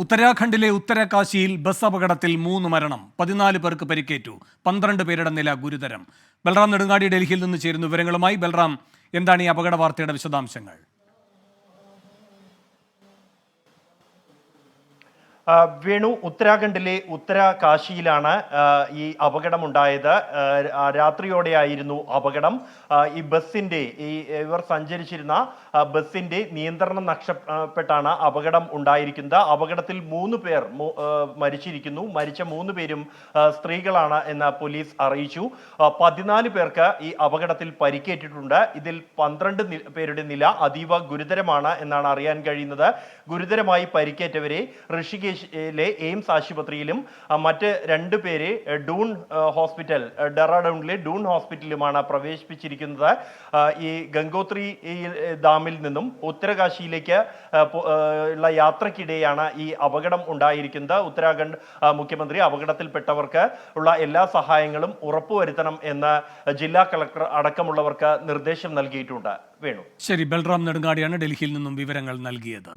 ഉത്തരാഖണ്ഡിലെ ഉത്തരകാശിയിൽ ബസ് അപകടത്തിൽ മൂന്ന് മരണം പതിനാല് പേർക്ക് പരിക്കേറ്റു പന്ത്രണ്ട് പേരുടെ നില ഗുരുതരം. ബൽറാം നെടുങ്ങാടി ഡൽഹിയിൽ നിന്ന് ചേരുന്ന വിവരങ്ങളുമായി ബൽറാം എന്താണ് ഈ അപകട വാർത്തയുടെ വിശദാംശങ്ങൾ? വേണു ഉത്തരാഖണ്ഡിലെ ഉത്തരകാശിയിലാണ് കാശിയിലാണ് ഈ അപകടമുണ്ടായത്. രാത്രിയോടെയായിരുന്നു അപകടം. ഈ ബസ്സിന്റെ ഈ ഇവർ സഞ്ചരിച്ചിരുന്ന ബസ്സിന്റെ നിയന്ത്രണം നഷ്ടപ്പെട്ടാണ് അപകടം ഉണ്ടായിരിക്കുന്നത്. അപകടത്തിൽ മൂന്ന് പേർ മരിച്ചിരിക്കുന്നു. മരിച്ച മൂന്ന് പേരും സ്ത്രീകളാണ് എന്ന് പോലീസ് അറിയിച്ചു. പതിനാല് പേർക്ക് ഈ അപകടത്തിൽ പരിക്കേറ്റിട്ടുണ്ട്. ഇതിൽ പന്ത്രണ്ട് പേരുടെ നില അതീവ ഗുരുതരമാണ് എന്നാണ് അറിയാൻ കഴിയുന്നത്. ഗുരുതരമായി പരിക്കേറ്റവരെ ഋഷികേശിലെ എയിംസ് ആശുപത്രിയിലും മറ്റ് രണ്ട് പേരെ ഡൂൺ ഹോസ്പിറ്റൽ ഡെറാഡൂണിലെ ഡൂൺ ഹോസ്പിറ്റലിലുമാണ് പ്രവേശിപ്പിച്ചിരിക്കുന്നത്. ഈ ഗംഗോത്രി ഡാമിൽ നിന്നും ഉത്തരകാശിയിലേക്ക് ഉള്ള യാത്രക്കിടെയാണ് ഈ അപകടം ഉണ്ടായിരിക്കുന്നത്. ഉത്തരാഖണ്ഡ് മുഖ്യമന്ത്രി അപകടത്തിൽപ്പെട്ടവർക്ക് ഉള്ള എല്ലാ സഹായങ്ങളും ഉറപ്പുവരുത്തണം എന്ന് ജില്ലാ കളക്ടർ അടക്കമുള്ളവർക്ക് നിർദ്ദേശം നൽകിയിട്ടുണ്ട്. വേണു. ശരി ബൽറാം നെടുങ്ങാടിയാണ് ഡൽഹിയിൽ നിന്നും വിവരങ്ങൾ നൽകിയത്.